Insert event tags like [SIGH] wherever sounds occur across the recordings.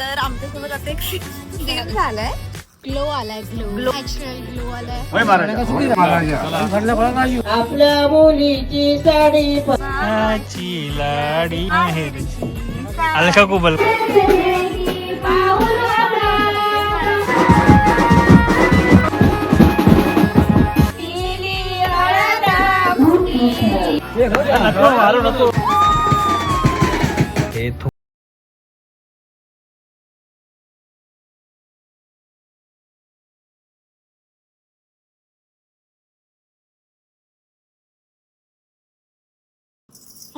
तर आमच्यासोबत आता एक झालाय. ग्लो आलाय ग्लो. नॅचरल ग्लो आलाय. आपल्या मुलीची साडी ची लाडी माहेरची अलका कुबल? नको मारू नको हे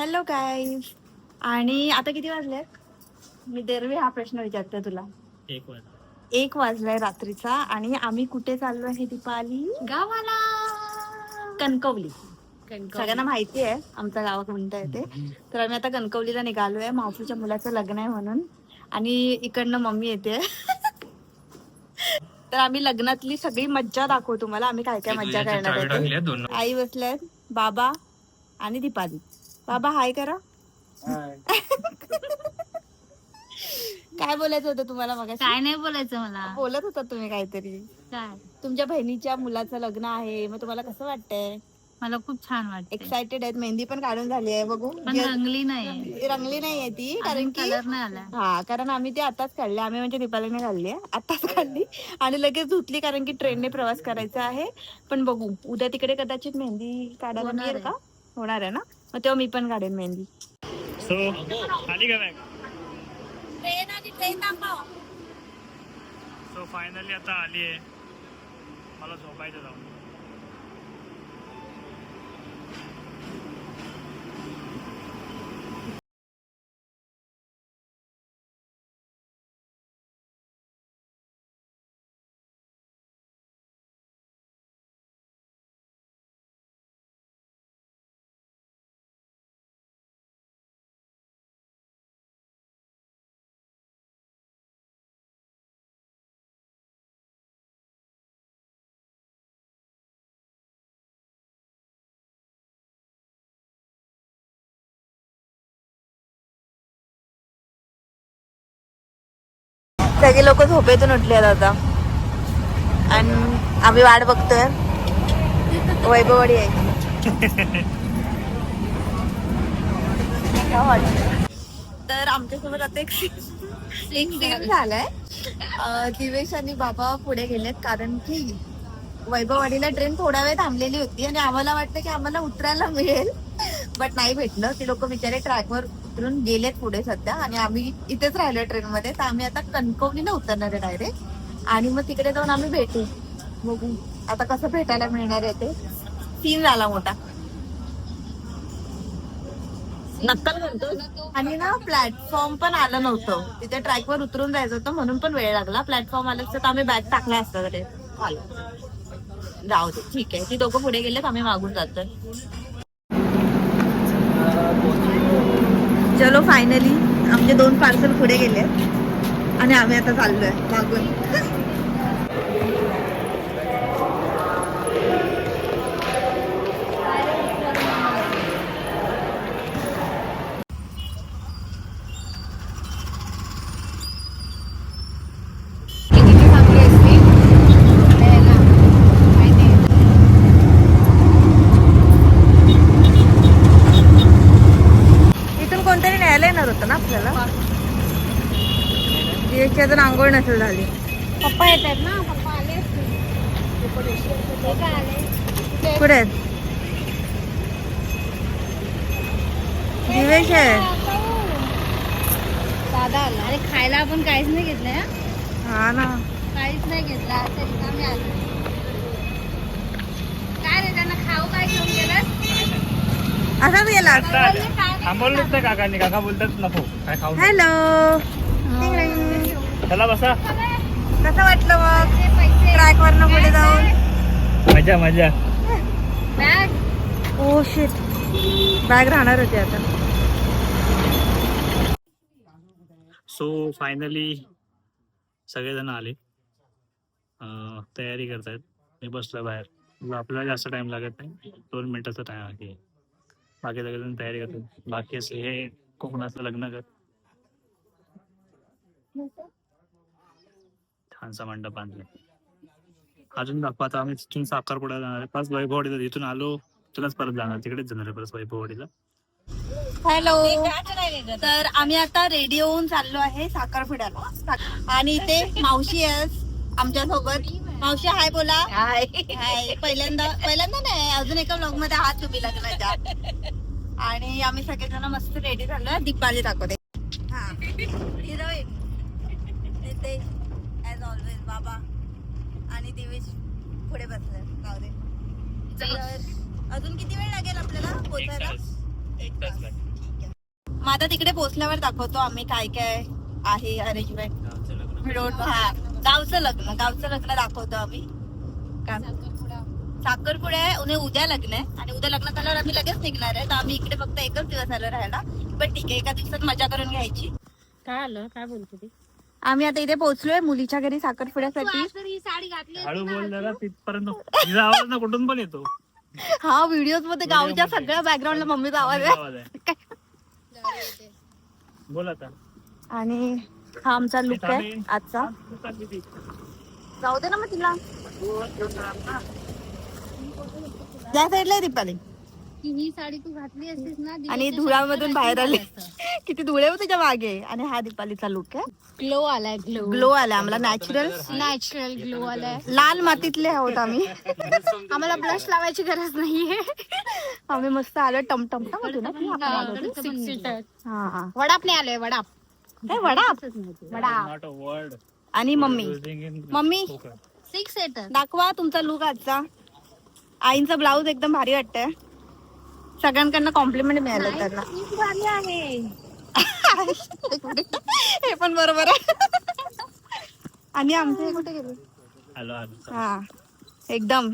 हॅलो गाईज आणि आता किती वाजलेत मी दरवेळी हा प्रश्न विचारते तुला. एक वाजता. एक वाजलाय रात्रीचा आणि आम्ही कुठे चाललो आहे दीपाली? गावाला. कणकवली. सगळ्यांना माहिती आहे आमचं गाव कोणतं आहे ते. तर आम्ही आता कणकवलीला निघालोय मावशीच्या मुलाचं लग्न आहे म्हणून. आणि इकडनं मम्मी येते. तर आम्ही लग्नातली सगळी मज्जा दाखवू तुम्हाला. आम्ही काय काय मज्जा करणार आहे ते. आई बसल्यात बाबा आणि दीपाली. बाबा हाय करा. काय बोलायचं होतं तुम्हाला मग काय नाही बोलायचं मला. बोलत होता तुम्ही काहीतरी. काय? तुमच्या बहिणीच्या मुलाचं लग्न आहे. मग तुम्हाला कसं वाटतंय? मला खूप छान वाटत एक्साइटेड आहेत. मेहंदी पण काढून झाली आहे. बघू. पण रंगली नाही रंगली नाहीये ती कारण की कलर नाही आला हा कारण आम्ही ती आताच काढली. आम्ही म्हणजे दीपालीने काढली आहे. आताच काढली. आणि लगेच धुतली कारण की ट्रेनने प्रवास करायचा आहे. पण बघू. उद्या तिकडे कदाचित मेहंदी काढायला होणार मिळेल का? होणार आहे ना? मग तेव्हा मी पण काढेन मेहंदी. सो आली का बॅग सो फायनली आता आली आहे. मला झोपायचं जाऊन. सगळे लोक झोपेतून उठले आहेत आता. आणि आम्ही वाट बघतोय. वैभववाडी आहे. तर आमच्यासोबत आता एक सीन झालाय. दिवेश आणि बाबा पुढे गेलेत कारण की वैभववाडीला ट्रेन थोडा वेळ थांबलेली होती आणि आम्हाला वाटतं की आम्हाला उतरायला मिळेल. बट नाही भेटलं. ते लोक बिचारे ट्रॅकवर उतरून गेलेत पुढे सध्या आणि आम्ही इथेच राहिलो ट्रेन मध्ये तर आम्ही आता कणकवलीला उतरणार आहे डायरेक्ट आणि मग तिकडे जाऊन आम्ही भेटू. बघू. आता कसं भेटायला मिळणार आहे ते. सीन झाला मोठा. नक्कल म्हणतो आणि ना प्लॅटफॉर्म पण आलं नव्हतं. तिथे ट्रॅकवर उतरून जायचं होतं म्हणून पण वेळ लागला. प्लॅटफॉर्म आलं तर आम्ही बॅग टाकला असतं तरी. जाऊ दे. ठीक आहे. ती दोघं पुढे गेलेत आम्ही मागून जातोय. चलो फायनली आमचे दोन पार्सल पुढे गेले. आणि आम्ही आता चाललोय मागून इथून कोणतरी न्यायला येणार होतं ना आपल्याला झाली पप्पा येत आहेत ना पप्पा आले. असतील कुठे आहेत? दिवेश आहे. दादा आला. अरे खायला आपण काहीच नाही घेतलंय हं? हा ना. काहीच नाही घेतला. तरी आम्ही आलो. काय रे त्यांना खाऊ काय घेऊन गेलास? असाच गेला थांबवलंच नाही काकांनी. काका बोलतात नको काय खाऊ नको. हॅलो चला बसा. कसं वाटलं मग? ट्रॅक वरनं पुढे जाऊन? मजा मजा. बॅग ओ शिट बॅग राहणार होती आता. सो फायनली सगळेजण आले. अं, तयारी करतायत. मी बसलो बाहेर. आपल्याला जास्त टाइम लागत नाही. दोन मिनिटाचा टाइम आहे. बाकी सगळेजण तयारी करतात. बाकी असे हे कोकणाचं लग्न कर. छानसा मंडप बांधला अजून दाखवा आता आम्ही तिथून साखरपुडा जाणार आहे. पाच वैभववाडीला इथून आलो तुलाच परत जाणार. तिकडेच जाणार आहे परत वैभववाडीला. हॅलो. तर आम्ही आता रेडी होऊन चाललो आहे साखरपुड्याला. आणि इथे मावशी आहे आमच्यासोबत मावशी हाय बोला. हाय. हाय. पहिल्यांदा पहिल्यांदा नाही अजून एका ब्लॉगमध्ये हात तुम्ही लग्नाच्या. आणि आम्ही सगळेजण मस्त रेडी झालोय दीपाली दाखवते. हा. हिरोईन. ऍज ऑलवेज बाबा आणि दिवेश पुढे बसले. जाऊ दे. तर अजून किती वेळ लागेल आपल्याला पोचायला? एक तास लागेल. मग आता तिकडे पोहोचल्यावर दाखवतो आम्ही काय काय आहे. अरेंजमेंट गावचं लग्न. रोड हा. गावचं लग्न. गावचं लग्न दाखवतो आम्ही. काय? साखरपुडा. आहे. उद्या उद्या लग्न आहे. आणि उद्या लग्न झाल्यावर आम्ही लगेच निघणार आहे. तर आम्ही इकडे फक्त एकच दिवस आलो राहायला. पण ठीक आहे. एका दिवसात मजा करून घ्यायची. काय आलं? काय बोलते ती? आम्ही आता इथे पोहोचलोय मुलीच्या घरी साखरपुड्यासाठी तर ही साडी घातली हळू बोल जरा तिथपर्यंत तिचा आवाज ना कुठून पण येतो. हा व्हिडिओजमध्ये गावच्या सगळ्या बॅकग्राऊंडला मम्मीचा आवाज आहे. आवाज आहे. बोल आता. आणि हा आमचा लुक आहे आजचा. जाऊ दे ना मग तिला. त्या साईडला आहे दीपाली की ही साडी तू घातली असतीस ना आणि धुळामधून बाहेर आले. किती धुळे होते त्याच्यामागे. आणि हा दीपालीचा लुक आहे. ग्लो आलाय ग्लो ग्लो आला आम्हाला नॅचरल नॅचरल ग्लो आलाय. लाल मातीतले आहोत आम्ही. आम्हाला ब्लश लावायची गरज नाहीये. आम्ही मस्त आलो टमटमटा मधून ना? वडाप नाही आलोय वडाप. हे वडा वडा नॉट अ वर्ड आणि मम्मी. मम्मी. सिक्स सीटर दाखवा तुमचा लुक आजचा. आईंचा ब्लाऊज एकदम भारी वाटतंय. सगळ्यांकडनं कॉम्प्लिमेंट मिळालं त्यांना. [LAUGHS] हे पण बरोबर आहे. आणि आमचे कुठे गेले? आलो आलो. हा एकदम.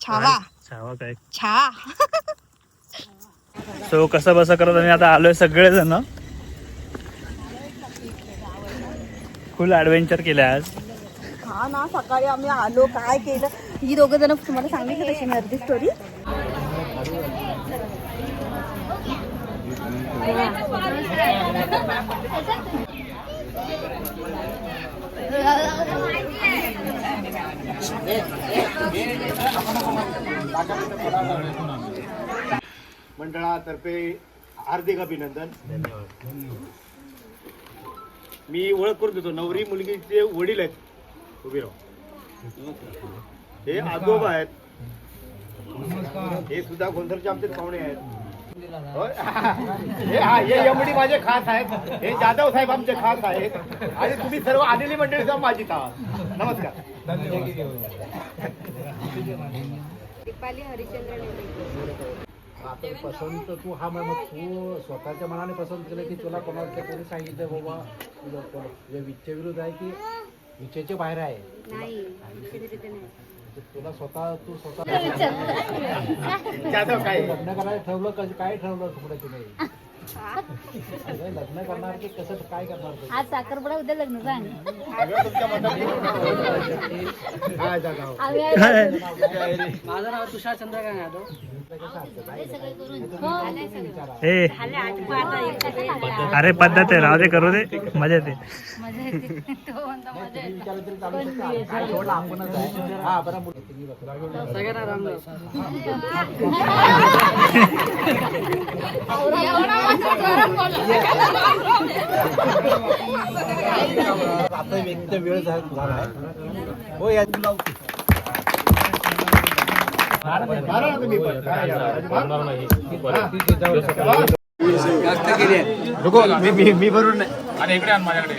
छावा. छावा काय? छा. [LAUGHS] सो कसं बसं करत आम्ही आता आलोय सगळेजण. फुल ऍडव्हेंचर केलं आज. हा ना सकाळी आम्ही आलो. काय केलं? ही दोघं जण तुम्हाला सांगितलं तशी मी अर्धी स्टोरी मंडळातर्फे हार्दिक अभिनंदन. मी ओळख करून देतो नवरी मुलगीचे वडील आहेत. उभी राहू. हे आजोबा आहेत. हे सुद्धा गोंधळचे आमचे पाहुणे आहेत. हे हा हे एमडी माझे खास आहेत. हे जाधव साहेब आमचे खास आहेत. आणि तुम्ही सर्व आलेली मंडळी सर्व माझीच आहात नमस्कार. पसंत तू हा मग तू स्वतःच्या मनाने पसंत केलं की तुला कोणाला कोणी सांगितलं बाबा? तुझं कोण- तुझ्या विच्छे विरुद्ध आहे की विच्छेच्या बाहेर आहे? तुला स्वतः तू स्वतः लग्न करायला ठरवलं काय ठरवलं तुम्ही अरे लग्न करणार की कसं काय करणार? आज साखरपुडा उद्या लग्न सांग. हो? माझं नाव तुषार चंद्रकांत यादव. ए. अरे पद्धत आहे राहू दे करू दे. मजा येते. विचारलं हा. आता व्यक्त वेळ झाला आहे हो या मारा ना तुम्ही पण. काय यार? मी मी मी भरून नाही आणि इकडे आण माझ्याकडे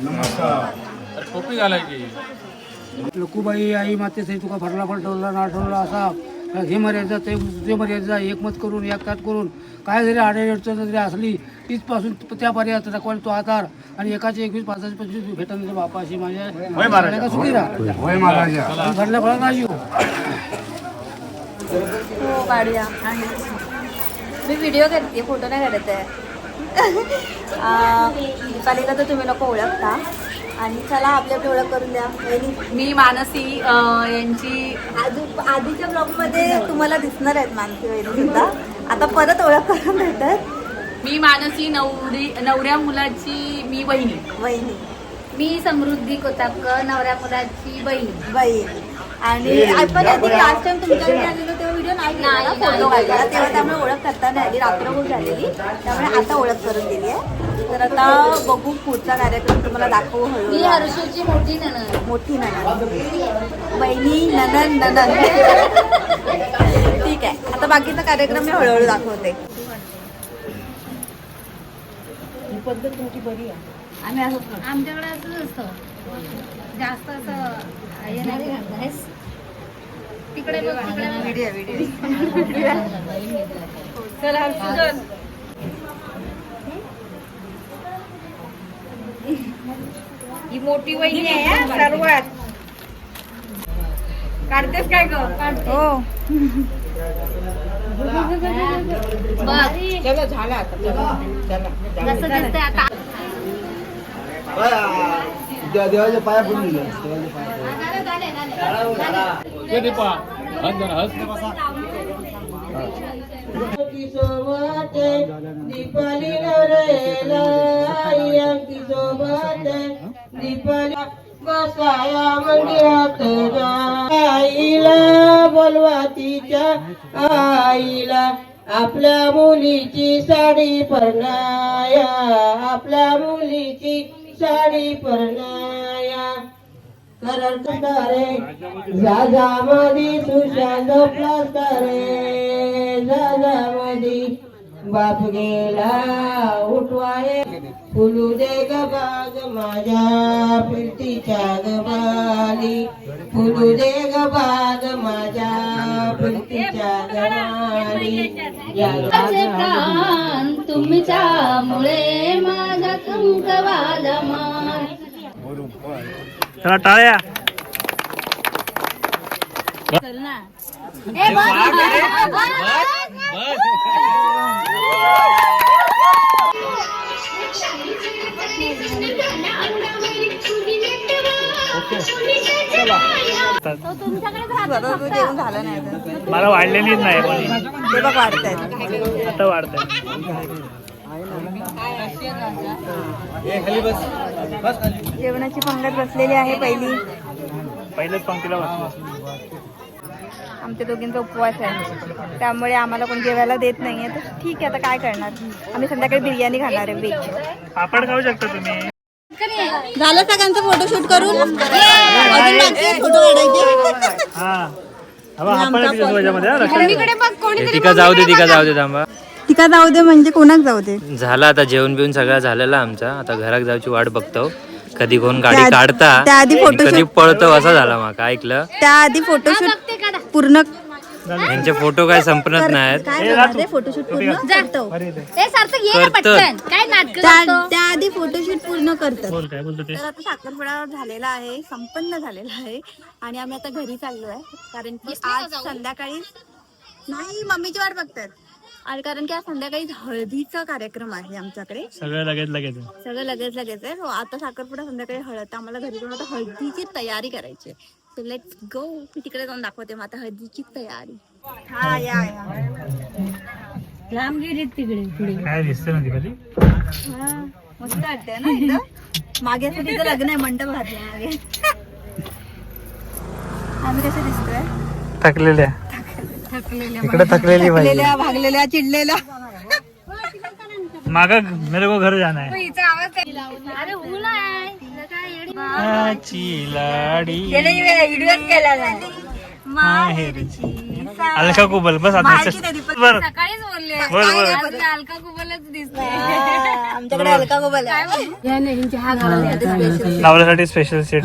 नमस्कार टोपी घालायची लकुबाई आई तुका भरला पलटवला नाठवला असा हे मर्यादा ते ते मर्यादा एकमत करून एकतात करून काय जरी अडचण जरी असली तीच पासून त्या पर्यंत दाखवाल तो आधार आणि एकाचे एकवीस पाचाचे पंचवीस भेटन बापा अशी माझ्या सुखी राहा. भरल्या फळा नाही येऊ हो काढूया मी व्हिडिओ करते फोटो नाही काढत आहे. [LAUGHS] दीपालीला तर तुम्ही लोक ओळखता. आणि चला आपली आपली ओळख करून द्या. मी मानसी यांची आधी आधीच्या ब्लॉगमध्ये तुम्हाला दिसणार आहेत मानसी वहिनी सुद्धा. आता परत ओळख करून देतात. मी मानसी नवरी नवऱ्या मुलाची मी वहिनी. वहिनी. मी समृद्धी कोतापकर नवऱ्या मुलाची बहीण. बहीण. आणि आपण आधी लास्ट टाइम तुमच्याकडे आलेलो तेव्हा व्हिडिओ नाही फोटो काढला. तेव्हा त्यामुळे ओळख करता नाही आली रात्रभर झालेली. त्यामुळे आता ओळख करून दिली आहे तर आता बघू पुढचा कार्यक्रम तुम्हाला दाखवू मी हर्षूची मोठी नणंद. मोठी ननन बहिणी ननन ननन ठीक आहे. आता बाकीचा कार्यक्रम मी हळूहळू दाखवते. आम्ही असं आमच्याकडे असंच असतं. जास्त असं हे नाही. तिकडे बघ तिकडे. व्हिडिओ व्हिडिओ चल हर्षू ही मोठी वहिनी आहे सर्वात. काढतेस काय ग? हो. चला झाला आता चला. चला. जसं दिसतंय आता. देवाच्या पाया पडून देवाच्या पाया दीपाली नवरेला सोबत दीपाली बसाया मंदिरात आईला बोलवा तिच्या आईला. आपल्या मुलीची साडी परणाया. आपल्या मुलीची साडी परणाया. करंटारे जाजा मधी सुशांत प्लास्टारे जाजा मधी बाप गेला उठवाय. फुलू दे ग बाग माझ्या फिरतीच्या ग बाली फुलू दे ग बाग माझ्या फिरतीच्या ग बाली या माझे मान चला टाळ्या मला वाढलेलीच नाही आता वाढतंय. जेवणाची पंगत बसलेली आहे पहिली. पहिलेच पंक्तीला बसलो आमच्या दोघींचा उपवास आहे. त्यामुळे आम्हाला कोण जेवायला देत नाहीये. तर ठीक आहे आता काय करणार? आम्ही संध्याकाळी बिर्याणी खाणार आहे व्हेज पापड खाऊ शकता तुम्ही. झालं सगळ्यांचं फोटोशूट करून? अजून बाकी आहे फोटो काढायचे? हा. हा हा. तिका जाऊ दे तिका जाऊ दे थांबा. तिका जाऊ दे म्हणजे कोणाक जाऊ दे? झालं आता जेवण बिवून सगळं झालेलं आमचा. आता घरात जाऊची वाट बघतो. कधी कोण गाडी त्या- काढता त्याआधी photoshoot- कधी पळतो असं झाला माका ऐकलं? त्याआधी फोटोशूट पूर्ण यांचे फोटो काय संपत नाहीत. काय करणार रे फोटोशूट पूर्ण करतो. ए सार्थक ये ना करतो. पटकन. काय नाटक त्या- त्याआधी फोटोशूट पूर्ण करतात. बोल काय बोलतो ते तर आता साखरपुडा झालेला आहे संपन्न झालेला आहे. आणि आम्ही आता घरी चाललो आहे. कारण की आज संध्याकाळी नाही मम्मीची वाट बघतात. आणि कारण की आज संध्याकाळी हळदीचा कार्यक्रम आहे आमच्याकडे. सगळं लगेच लगेच सगळं लगेच लगेच आहे. हो आता साखरपुडा संध्याकाळी हळद तर आम्हाला घरी जाऊन आता हळदीची तयारी करायची सो लेट्स गो मी तिकडे जाऊन दाखवते मग आता हळदीची तयारी. हा या या. लांब गेली तिकडे पुढे काय दिसतं ना ती कधी हा, मस्त वाटतंय ना मागे असं लग्न आहे मंडप घातलं मागे. आम्ही कसे दिसतोय? थकलेल्या. इकडे थकलेली थकलेल्या भागलेल्या चिडलेल्या. माग मेरे को घर जाना है अरे ऊन आहे. लाडी. माहेरची अलका कुबल बस आता बर सकाळीच बोलले. बोल बोल आज मी अलका कुबलच दिसते. आमच्याकडे अलका गोबल आहे. नवऱ्यासाठी स्पेशल सेट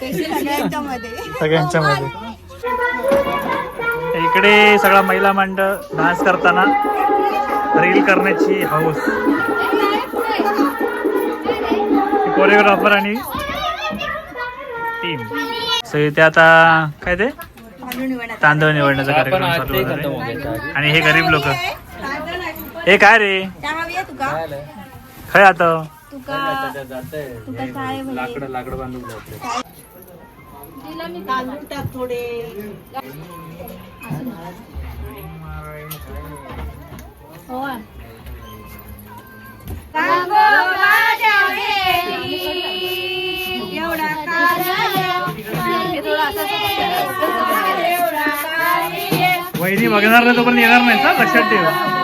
सगळ्यांच्या मध्ये सगळ्यांच्या मध्ये. इकडे सगळा महिला मंडळ डान्स करताना रील करण्याची हौस. कोरिओग्राफर आणि टीम सो इथे आता काय ते? तांदूळ निवडण्याचा कार्यक्रम चालू होणार आहे. आणि हे गरीब लोक. हे काय रे? खय आता. तुका तुका काय म्हणजे लाकड बांधून जाते तांदूळ! वहिनी बघणार नाही तोपर्यंत येणार नाही लक्षात ठेव.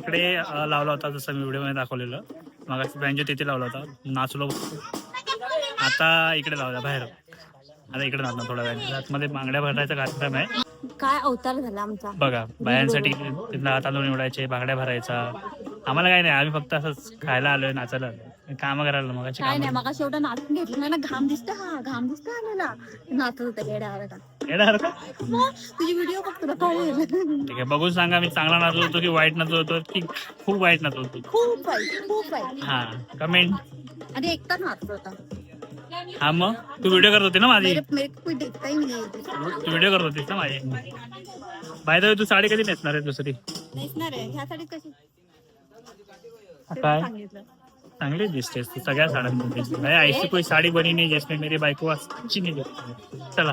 तिकडे लावला होता जसं मी व्हिडिओमध्ये दाखवलेलं. मग बँजो तिथे लावला होता. नाचलो. आता इकडे लावला बाहेर. आता इकडे नाचणार थोड्या वेळ आतमध्ये बांगड्या भरायचा कार्यक्रम आहे. काय अवतार झाला आमचा. बघा बायांसाठी तिथला तांदूळ निवडायचे बांगड्या भरायचा. आम्हाला काय नाही आम्ही फक्त असंच खायला आलोय नाचायला आलोय. काम करायला मग काय नाही मग शेवटा नाचून घेतलं ना घाम दिसतो हा घाम दिसतो आलेला नाचत होता गेड्यावर का येणार का? मग तुझी व्हिडिओ कळेल ठीक आहे बघून सांगा मी चांगला नाचलो होतो की वाईट नाचलो होतो की खूप वाईट नाचलो होतो? खूप वाईट खूप वाईट. हा कमेंट आणि एकटा नाचत होता. हा मग? तू व्हिडिओ करत होती ना माझी? तू व्हिडिओ करत होतीस ना माझी? बाय द तू साडी कधी नेसणार आहे दुसरी? नेसणार आहे. ह्यासाठी कशी? काय? सांगितलं. चांगली दिसतेस तू सगळ्या साड्यांमध्ये दिसते. म्हणजे भाई ऐसी कोई साडी बनी नाही जिसमें मेरी बायको अच्छी नाही दिखती चला.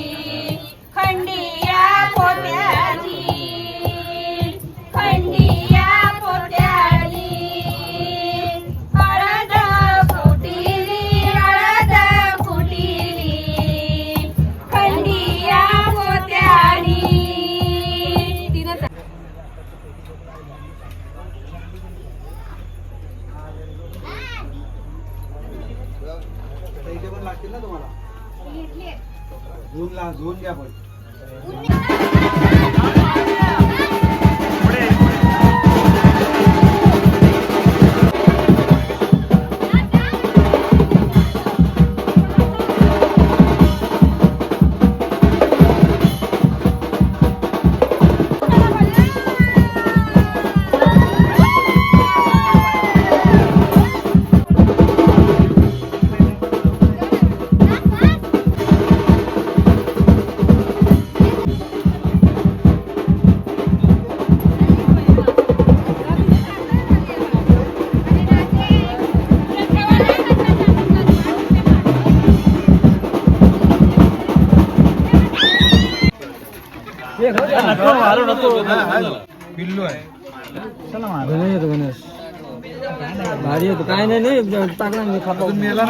नाही नाही टाकला मी खातो मेला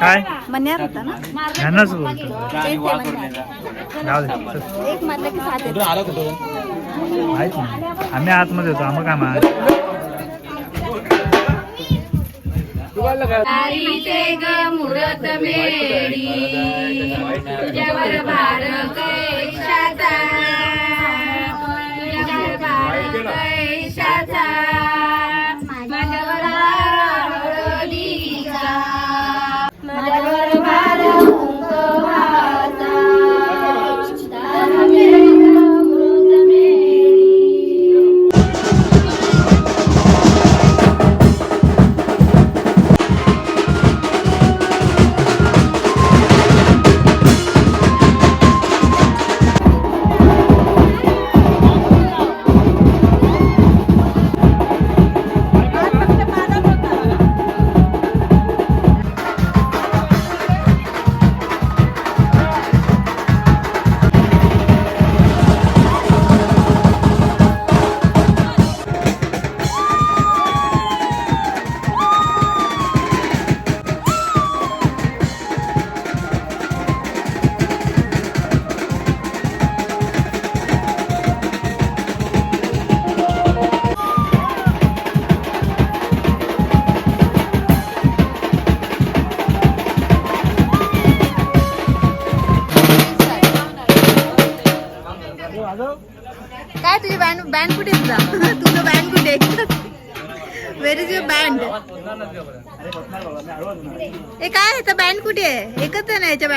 काय? मन्यार होता ना? ह्यांनाच बोलतो. तेच ते मन्यार. जाऊ दे. एक मारलं की सात येतात. माहीत नाही. आम्ही आतमध्ये होतो आम्हाला काय माहीत तारीचे ग मुरत मेरी तुझ्यावर भार कैशाचा तुझ्यावर भार कैशाचा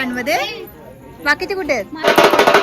एकच मध्ये बाकीचे कुठे आहेत?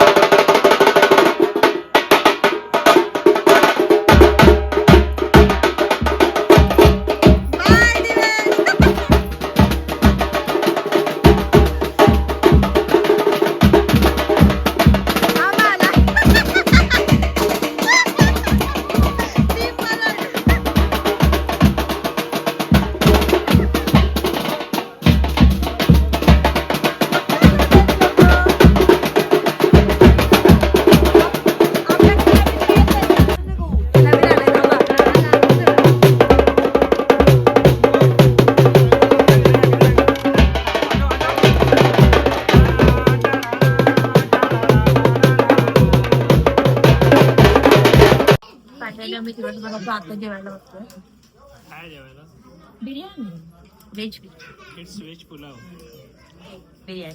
आता जेवायला बघतोय. काय जेवायला? Biryani. Veg it's veg pulao biryani.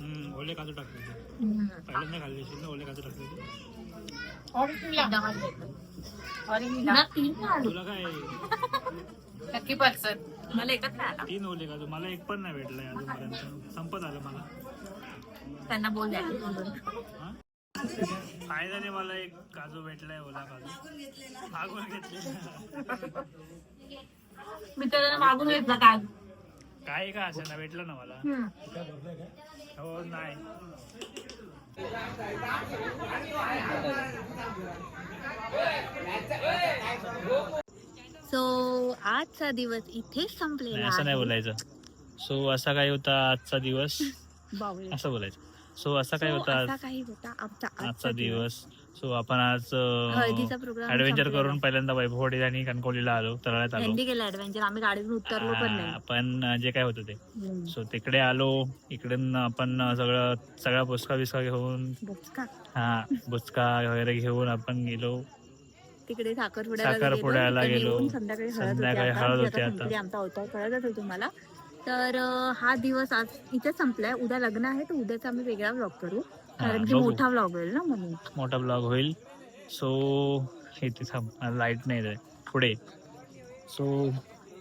हम्म, ओले काजू टाकले पहिल्यांदा खाल्ली असेल ना ओले काजू टाकले तुला काय? नक्की पर्सन मला एकच नाही आला. तीन ओले काजू मला एक पण नाही भेटलाय अजूनपर्यंत संपत आलं मला. त्यांना बोल द्या. फायद्याने मला एक काजू भेटलाय ओला काजू. मागून घेतले मी त्याला मागून घेतला काय काय का असे ना भेटलं ना मला? हो नाही. सो आजचा दिवस इथेच संपलेला असं नाही. बोलायचं. सो असा काय होता आजचा दिवस. [LAUGHS] असं बोलायचं. सो असा काय होता काही होता आमचा आजचा दिवस. सो आपण आज हळदीचा ऍडव्हेंचर. करून पहिल्यांदा वैभववाडी आणि कणकवलीला आलो तळात आलो. ऍडव्हेंचर आम्ही गाडीतून उतरलो पण नाही. जे काय होतं ते. हम्म. सो तिकडे आलो. इकडून आपण सगळं सगळा पुचका बिस्का घेऊन. बुचका. हा बुचका वगैरे घेऊन आपण गेलो. तिकडे साखरपुड्याला गेलो. संध्याकाळी हळद होती. संध्याकाळी आता. हळद होती आमचा अवतार कळत असेल तुम्हाला. तर हा दिवस आज इथे संपलाय. उद्या लग्न आहे तर उद्याचा आम्ही वेगळा व्लॉग करू. कारण की बघू. मोठा व्लॉग होईल ना म्हणून. मोठा ब्लॉग होईल. सो इथे लाइट नाही आहे. पुढे. सो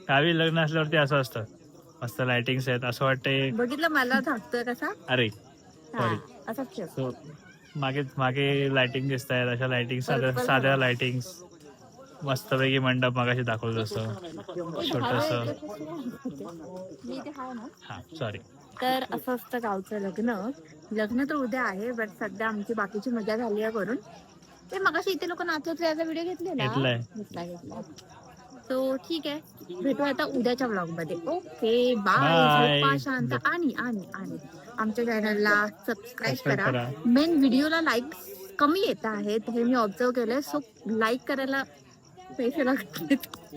गावी लग्न असल्यावरती असं असतं. मस्त लाइटिंग्स आहेत. असं वाटते बघितलं मला थांबतोय कसा? अरे हा Sorry. असाच ठेव. सो मागे मागे लाइटिंग दिसत आहेत अशा लाइटिंग साध्या Purple साध्या लाइटिंग मस्तपैकी मंडप मागाशी दाखवलं जसं छोटस. हा सॉरी तर असं असतं गावचं लग्न. लग्न तर उद्या आहे बट सध्या आमची बाकीची मजा झाली आहे करून ते मग इथे लोक नाचत याचा व्हिडिओ घेतलेला. घेतला घेतला. सो ठीक आहे. भेटू आता उद्याच्या ब्लॉगमध्ये ओके बाय शांत. आणि आणि आणि. आमच्या चॅनलला सबस्क्राईब करा. मेन व्हिडिओला लाईक कमी येत आहेत हे मी ऑब्झर्व केलंय. सो लाईक करायला पैसे लागतात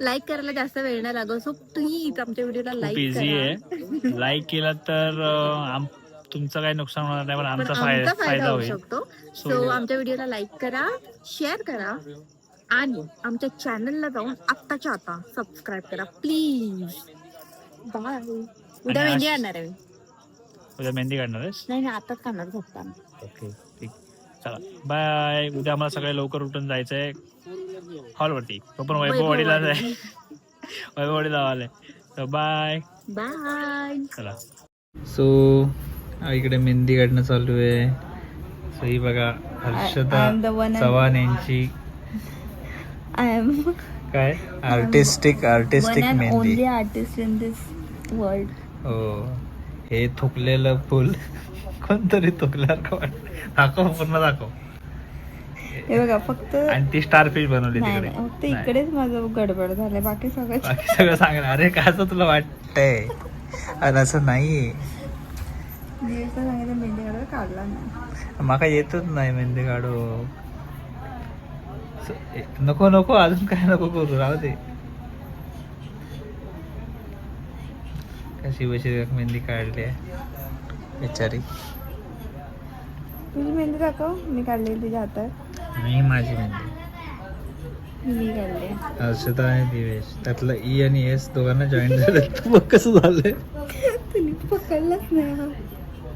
लाईक करायला जास्त वेळ नाही लागत. सो प्लीज आमच्या व्हिडिओला लाईक इझी करा. आहे. लाईक केला तर अं, आम- तुमचं काही नुकसान होणार नाही पण पण आमचा आमचा फायदा होऊ होईल. शकतो. सो आमच्या व्हिडिओला लाईक करा शेअर करा आणि आमच्या चॅनलला जाऊन आत्ताच्या आता सबस्क्राईब करा. प्लीज बाय उद्या आणि आज- येणार आहे. मी. उद्या मेहंदी काढणार आहेस? नाही नाही आताच करणार झोपताना. ओके ठीक. चला. बाय उद्या आम्हाला सगळे लवकर उठून जायचंय. हॉलवरती. तो पण [LAUGHS] वैभववाडीला जाय वैभववाडीला आलाय तर बाय बाय चला. सो इकडे मेहंदी काढणं चालू आहे. सो ही बघा हर्षदा चव्हाण यांची आय एम काय? Artistic artistic mehndi. Artist in this world हो. हे थुकलेलं फुल कोणतरी थुकल्यासारखं वाटत. दाखव पूर्ण दाखव. हे बघा फक्त आणि ती स्टार फिश बनवली नाही तिकडे. नाही फक्त नाही. इकडेच माझं गडबड झालंय बाकी सगळं बाकी सगळं सांगणार. अरे काय असं तुला वाटतंय? आणि असं नाही दिवसा सांगितलं मेहंदी काढायला काढला नाही. माका येतच नाही मेहंदी काढू स- ए- नको नको अजून काय नको करू राहू दे. कशी बशी मेहंदी काढली आहे? बिचारी. तुझी मेहंदी दाखव मी काढलेली तुझ्या हातात मी माझी मी काढली हर्षदा आणि दिवेश. त्यातलं ई आणि एस दोघांना जॉईन झालं. [LAUGHS] तर मग कसं झालंय? तुम्ही पकडलंच नाही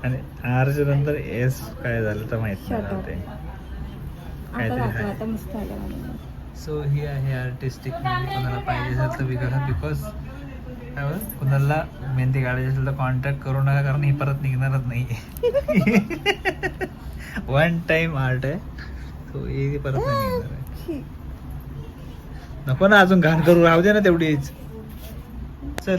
आणि आरच्या नंतर एस काय झालं तर माहीत नाही मला. ते. आता काहीतरी दाखव आहे. आता मस्त आलं मला. सो ही आहे आर्टिस्टिक मेहंदी कोणाला पाहिजे असेल तर बिकॉज बिकॉज? कोणाला मेहंदी काढायची असेल तर कॉन्टॅक्ट करू नका कारण ही परत निघणारच नाही वन टाइम आर्ट आहे. ही परत नाही निघणार आहे. नको ना अजून घाण करू राहू दे ना तेवढीच. चल.